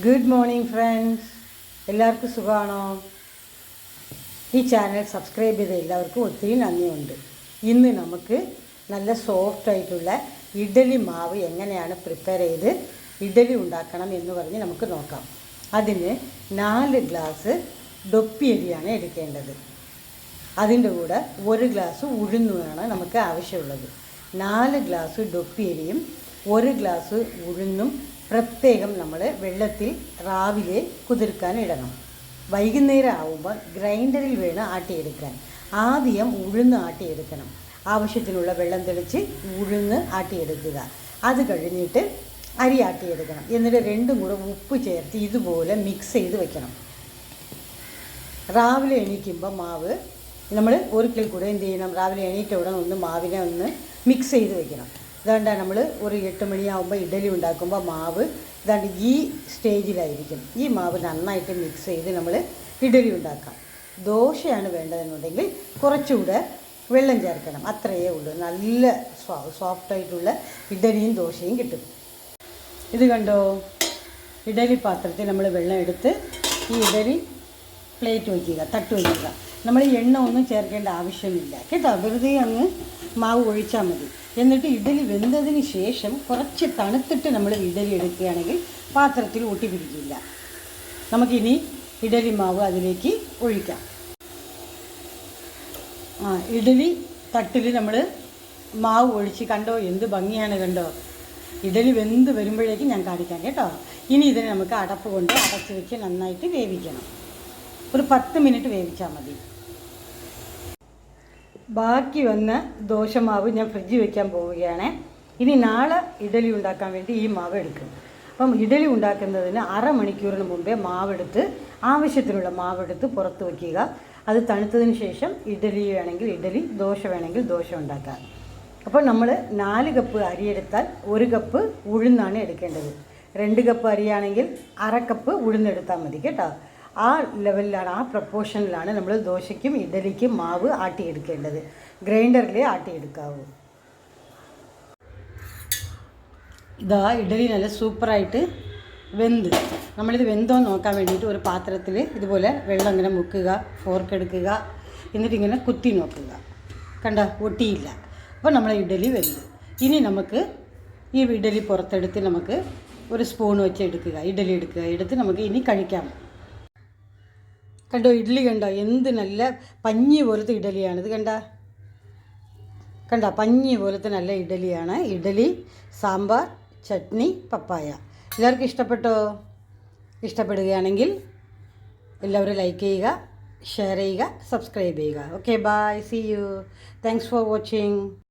Good morning friends എല്ലാവർക്കും സുഖമാണോ? ഈ ചാനൽ സബ്സ്ക്രൈബ് ചെയ്ത എല്ലാവർക്കും ഒത്തിരി നന്ദിയുണ്ട്. ഇന്ന് നമുക്ക് നല്ല സോഫ്റ്റ് ആയിട്ടുള്ള ഇഡലി മാവ് എങ്ങനെയാണ് പ്രിപ്പയർ ചെയ്ത് ഇഡലി ഉണ്ടാക്കണം എന്ന് പറഞ്ഞ് നമുക്ക് നോക്കാം. അതിന് നാല് ഗ്ലാസ് ഡൊപ്പിയരിയാണ് എടുക്കേണ്ടത്. അതിന്റെ കൂടെ ഒരു ഗ്ലാസ് ഉഴുന്നുമാണ് നമുക്ക് ആവശ്യമുള്ളത്. നാല് ഗ്ലാസ് ഡൊപ്പിയരിയും ഒരു ഗ്ലാസ് ഉഴുന്നും പ്രത്യേകം നമ്മൾ വെള്ളത്തിൽ രാവിലെ കുതിർക്കാൻ ഇടണം. വൈകുന്നേരം ആവുമ്പോൾ ഗ്രൈൻഡറിൽ വേണം ആട്ടിയെടുക്കാൻ. ആദ്യം ഉഴുന്ന് ആട്ടിയെടുക്കണം. ആവശ്യത്തിനുള്ള വെള്ളം തെളിച്ച് ഉഴുന്ന് ആട്ടിയെടുക്കുക. അത് കഴിഞ്ഞിട്ട് അരി ആട്ടിയെടുക്കണം. എന്നിട്ട് രണ്ടും കൂടെ ഉപ്പ് ചേർത്ത് ഇതുപോലെ മിക്സ് ചെയ്ത് വെക്കണം. രാവിലെ എണീക്കുമ്പോൾ മാവ് നമ്മൾ ഒരിക്കൽ കൂടെ എന്ത് ചെയ്യണം? രാവിലെ എണീറ്റ ഉടനെ ഒന്ന് മാവിനെ ഒന്ന് മിക്സ് ചെയ്ത് വെക്കണം. ഇതാണ്ട് നമ്മൾ ഒരു എട്ട് മണിയാകുമ്പോൾ ഇഡലി ഉണ്ടാക്കുമ്പോൾ മാവ് ഇതാണ്ട് ഈ സ്റ്റേജിലായിരിക്കും. ഈ മാവ് നന്നായിട്ട് മിക്സ് ചെയ്ത് നമ്മൾ ഇഡലി ഉണ്ടാക്കാം. ദോശയാണ് വേണ്ടതെന്നുണ്ടെങ്കിൽ കുറച്ചുകൂടെ വെള്ളം ചേർക്കണം. അത്രയേ ഉള്ളൂ. നല്ല സോഫ്റ്റായിട്ടുള്ള ഇഡലിയും ദോശയും കിട്ടും. ഇത് കണ്ടോ? ഇഡലി പാത്രത്തിൽ നമ്മൾ വെള്ളം എടുത്ത് ഈ ഇഡലി പ്ലേറ്റ് വയ്ക്കുക തട്ട് വയ്ക്കുക. നമ്മൾ എണ്ണ ഒന്നും ചേർക്കേണ്ട ആവശ്യമില്ല. കേട്ടോ? വെറുതെ അങ്ങ് മാവ് ഒഴിച്ചാൽ മതി. എന്നിട്ട് ഇഡലി വെന്തതിന് ശേഷം കുറച്ച് തണുത്തിട്ട് നമ്മൾ ഇഡലി എടുക്കുകയാണെങ്കിൽ പാത്രത്തിൽ ഒട്ടിപ്പിടിക്കില്ല നമുക്കിനി ഇഡലി മാവ് അതിലേക്ക് ഒഴിക്കാം. ആ ഇഡലി തട്ടിൽ നമ്മൾ മാവ് ഒഴിച്ച് കണ്ടോ എന്ത് ഭംഗിയാണ് കണ്ടോ? ഇഡലി വെന്ത് വരുമ്പോഴേക്കും ഞാൻ കാണിക്കാം കേട്ടോ. ഇനി ഇതിനെ നമുക്ക് അടപ്പ് കൊണ്ട് അടച്ച് വെച്ച് നന്നായിട്ട് വേവിക്കണം. ഒരു പത്ത് മിനിറ്റ് വേവിച്ചാൽ മതി. ബാക്കി വന്ന ദോശമാവ് ഞാൻ ഫ്രിഡ്ജിൽ വെക്കാൻ പോവുകയാണ്. ഇനി നാളെ ഇഡലി ഉണ്ടാക്കാൻ വേണ്ടി ഈ മാവ് എടുക്കും. അപ്പം ഇഡലി ഉണ്ടാക്കുന്നതിന് അരമണിക്കൂറിന് മുമ്പേ മാവെടുത്ത് ആവശ്യത്തിനുള്ള മാവെടുത്ത് പുറത്ത് വയ്ക്കുക അത് തണുത്തതിന് ശേഷം ഇഡലി വേണമെങ്കിൽ ഇഡലി ദോശ വേണമെങ്കിൽ ദോശ ഉണ്ടാക്കാം. അപ്പോൾ നമ്മൾ നാല് കപ്പ് അരിയെടുത്താൽ ഒരു കപ്പ് ഉഴുന്നാണ് എടുക്കേണ്ടത്. രണ്ട് കപ്പ് അരിയാണെങ്കിൽ അര കപ്പ് ഉഴുന്നെടുത്താൽ മതി കേട്ടോ. ആ ലെവലിലാണ് ആ പ്രപ്പോർഷനിലാണ് നമ്മൾ ദോശയ്ക്കും ഇഡലിക്കും മാവ് ആട്ടിയെടുക്കേണ്ടത്. ഗ്രൈൻഡറിൽ ആട്ടിയെടുക്കാവൂ. ഇതാ ഇഡലി നല്ല സൂപ്പറായിട്ട് വെന്ത്. നമ്മളിത് വെന്തോ നോക്കാൻ വേണ്ടിയിട്ട് ഒരു പാത്രത്തിൽ ഇതുപോലെ വെള്ളം ഇങ്ങനെ മുക്കുക ഫോർക്ക് എടുക്കുക എന്നിട്ട് ഇങ്ങനെ കുത്തി നോക്കുക. കണ്ട? ഒട്ടിയില്ല. അപ്പോൾ നമ്മളെ ഇഡലി വെന്ത്. ഇനി നമുക്ക് ഈ ഇഡലി പുറത്തെടുത്ത് നമുക്ക് ഒരു സ്പൂൺ വെച്ച് എടുക്കുക. ഇഡലി എടുക്കുക. എടുത്ത് നമുക്ക് ഇനി കഴിക്കാം. കണ്ടോ ഇഡ്ഡലി കണ്ടോ? എന്ത് നല്ല പഞ്ഞി പോലത്തെ ഇഡലിയാണ് ഇത് കണ്ട? കണ്ട പഞ്ഞി പോലത്തെ നല്ല ഇഡലിയാണ് ഇഡലി സാമ്പാർ ചട്നി പപ്പായ. എല്ലാവർക്കും ഇഷ്ടപ്പെട്ടോ? ഇഷ്ടപ്പെടുകയാണെങ്കിൽ എല്ലാവരും ലൈക്ക് ചെയ്യുക ഷെയർ ചെയ്യുക സബ്സ്ക്രൈബ് ചെയ്യുക. Okay bye see you thanks for watching